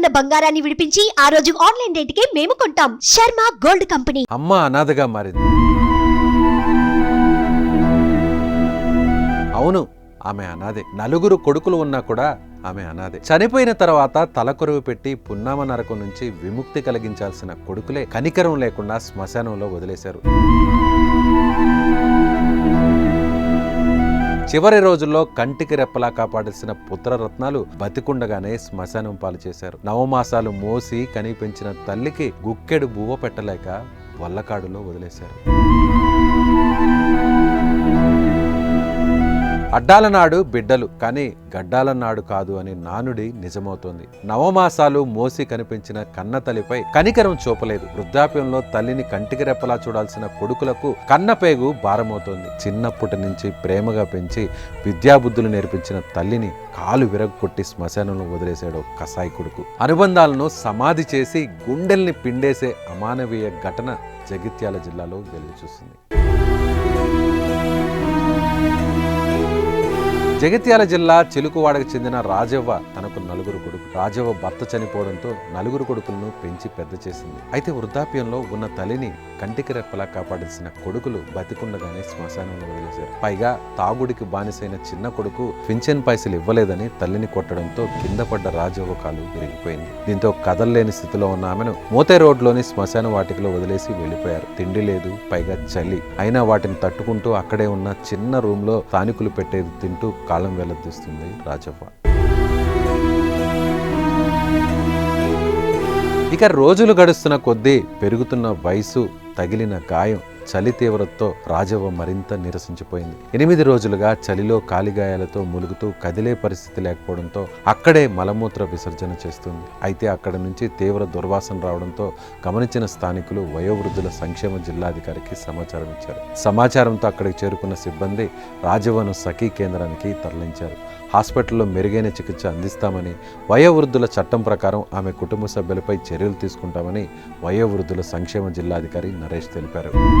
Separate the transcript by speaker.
Speaker 1: ఉన్న బంగారాన్ని విడిపించి ఆ రోజు ఆన్లైన్ రేటుకే మేము కొంటాం. Sharma gold company.
Speaker 2: అమ్మ అనాథగా మారింది. అవును ఆమె అనాథే. నలుగురు కొడుకులు ఉన్నా కూడా ఆమె అనాథే. చనిపోయిన తర్వాత తలకొరువు పెట్టి పున్నామ నరకం నుంచి విముక్తి కలిగించాల్సిన కొడుకులే కనికరం లేకుండా శ్మశానంలో వదిలేశారు. చివరి రోజుల్లో కంటికి రెప్పలా కాపాడాల్సిన పుత్రరత్నాలు బతికుండగానే శ్మశానం పాలు చేశారు. నవమాసాలు మోసి కని పెంచిన తల్లికి గుక్కెడు బువ్వ పెట్టలేక వల్లకాడులో వదిలేశారు. అడ్డాలనాడు బిడ్డలు కానీ గడ్డాలన్నాడు కాదు అని నానుడి నిజమవుతోంది. నవమాసాలు మోసి కనిపించిన కన్న తల్లిపై కనికరం చూపలేదు. వృద్ధాప్యంలో తల్లిని కంటికి రెప్పలా చూడాల్సిన కొడుకులకు కన్న పేగు భారమవుతోంది. చిన్నప్పటి నుంచి ప్రేమగా పెంచి విద్యాబుద్ధులు నేర్పించిన తల్లిని కాలు విరగొట్టి శ్మశానంలో వదిలేశాడు కసాయి కొడుకు. అనుబంధాలను సమాధి చేసి గుండెల్ని పిండేసే అమానవీయ ఘటన జగిత్యాల జిల్లాలో వెలుగు చూసింది జగిత్యాల జిల్లా చిలుకువాడకు చెందిన రాజవ్వ తనకు నలుగురు కొడుకు రాజవ్వ భర్త చనిపోవడంతో నలుగురు కొడుకులను పెంచి పెద్ద చేసింది. అయితే వృద్ధాప్యంలో ఉన్న తల్లిని కంటికి రెప్పలా కాపాడాల్సిన కొడుకులు బతికుండగానే శ్మశానంలో వదిలేశారు పైగా తాగుడికి బానిసైన చిన్న కొడుకు పింఛన్ పైసలు ఇవ్వలేదని తల్లిని కొట్టడంతో కింద పడ్డ రాజవ్వ కాలు విరిగిపోయింది. దీంతో కదలలేని స్థితిలో ఉన్న ఆమెను మోతే రోడ్లోని శ్మశాన వాటికలో వదిలేసి వెళ్ళిపోయారు తిండి లేదు పైగా చలి. అయినా వాటిని తట్టుకుంటూ అక్కడే ఉన్న చిన్న రూమ్లో తానికులు పెట్టేది తింటూ కాలం వెల్లదీస్తుంది రాజవ్వ. ఇక రోజులు గడుస్తున్న కొద్దీ పెరుగుతున్న వయసు తగిలిన గాయం చలి తీవ్రతతో రాజవ్వ మరింత నిరసించిపోయింది. ఎనిమిది రోజులుగా చలిలో కాలిగాయాలతో ములుగుతూ కదిలే పరిస్థితి లేకపోవడంతో అక్కడే మలమూత్ర విసర్జన చేస్తుంది. అయితే అక్కడ నుంచి తీవ్ర దుర్వాసన రావడంతో గమనించిన స్థానికులు వయోవృద్ధుల సంక్షేమ జిల్లాధికారికి సమాచారం ఇచ్చారు. సమాచారంతో అక్కడికి చేరుకున్న సిబ్బంది రాజవ్వను సఖీ కేంద్రానికి తరలించారు. హాస్పిటల్లో మెరుగైన చికిత్స అందిస్తామని వయోవృద్ధుల చట్టం ప్రకారం ఆమె కుటుంబ సభ్యులపై చర్యలు తీసుకుంటామని వయోవృద్ధుల సంక్షేమ జిల్లాధికారి నరేష్ తెలిపారు.